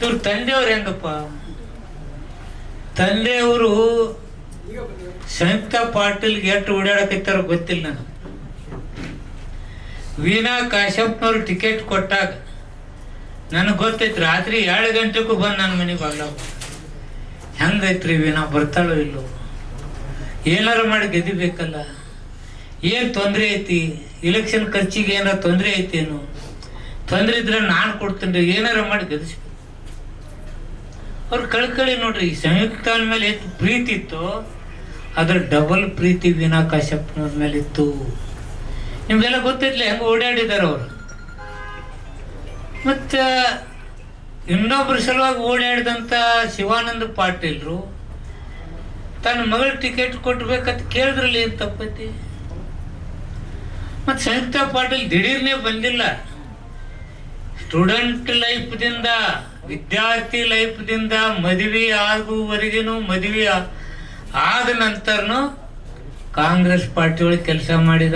ಇವ್ರ ತಂದೆಯವ್ರು ಹೆಂಗಪ್ಪ? ತಂದೆಯವರು ಸಂಯುಕ್ತ ಪಾಟೀಲ್ಗೆ ಎಷ್ಟು ಓಡಾಡಕತ್ತಾರ ಗೊತ್ತಿಲ್ಲ ನನಗೆ. ವೀಣಾ ಕಾಶ್ಯಪ್ನವ್ರು ಟಿಕೆಟ್ ಕೊಟ್ಟಾಗ ನನಗೆ ಗೊತ್ತೈತಿ ರಾತ್ರಿ ಎರಡು ಗಂಟೆಗೂ ಬಂದು ನನ್ನ ಮನೆಗೆ ಬಾಗ್ಲಾಗ ಹೆಂಗೈತ್ರಿ ವೀಣಾ, ಬರ್ತಾಳೋ ಇಲ್ಲೋ? ಏನಾರು ಮಾಡಿ ಗೆದಿಬೇಕಲ್ಲ ಏನು ತೊಂದರೆ ಐತಿ? ಇಲೆಕ್ಷನ್ ಖರ್ಚಿಗೆ ಏನಾರು ತೊಂದರೆ ಐತೇನು? ತೊಂದರೆ ಇದ್ರೆ ನಾನು ಕೊಡ್ತೀನಿ ಏನಾರು ಮಾಡಿ ಗೆದಿಸ್ಬೇಕು ಅವ್ರು ಕಳ್ಕಳಿ ನೋಡ್ರಿ, ಈ ಸಂಯುಕ್ತ ಮೇಲೆ ಪ್ರೀತಿ ಇತ್ತು ಅದ್ರ ಡಬಲ್ ಪ್ರೀತಿ ವೀಣಾ ಕಾಶ್ಯಪ್ನವ್ರ ಮೇಲೆ ಇತ್ತು. ನಿಮ್ಗೆಲ್ಲ ಗೊತ್ತಿರ್ಲಿ, ಹೆಂಗೆ ಓಡಾಡಿದ್ದಾರೆ ಅವರು. ಮತ್ತು ಇನ್ನೊಬ್ಬರ ಸಲುವಾಗಿ ಓಡಾಡಿದಂಥ ಶಿವಾನಂದ ಪಾಟೀಲ್ರು, ತನ್ನ ಮಗಳ ಟಿಕೆಟ್ ಕೊಟ್ಬೇಕಂತ ಕೇಳಿದ್ರಲ್ಲಿ ಏನು ತಪ್ಪೈತಿ? ಮತ್ತು ಸಂಯುಕ್ತ ಪಾಟೀಲ್ ದಿಢೀರ್ನೇ ಬಂದಿಲ್ಲ. ಸ್ಟೂಡೆಂಟ್ ಲೈಫ್ದಿಂದ ವಿದ್ಯಾರ್ಥಿ ಲೈಫ್ದಿಂದ ಮದುವೆ ಆಗುವವರೆಗೂ ಮದುವೆ ಆದ ನಂತರನು ಕಾಂಗ್ರೆಸ್ ಪಾರ್ಟಿ ಒಳಗೆ ಕೆಲಸ ಮಾಡಿದ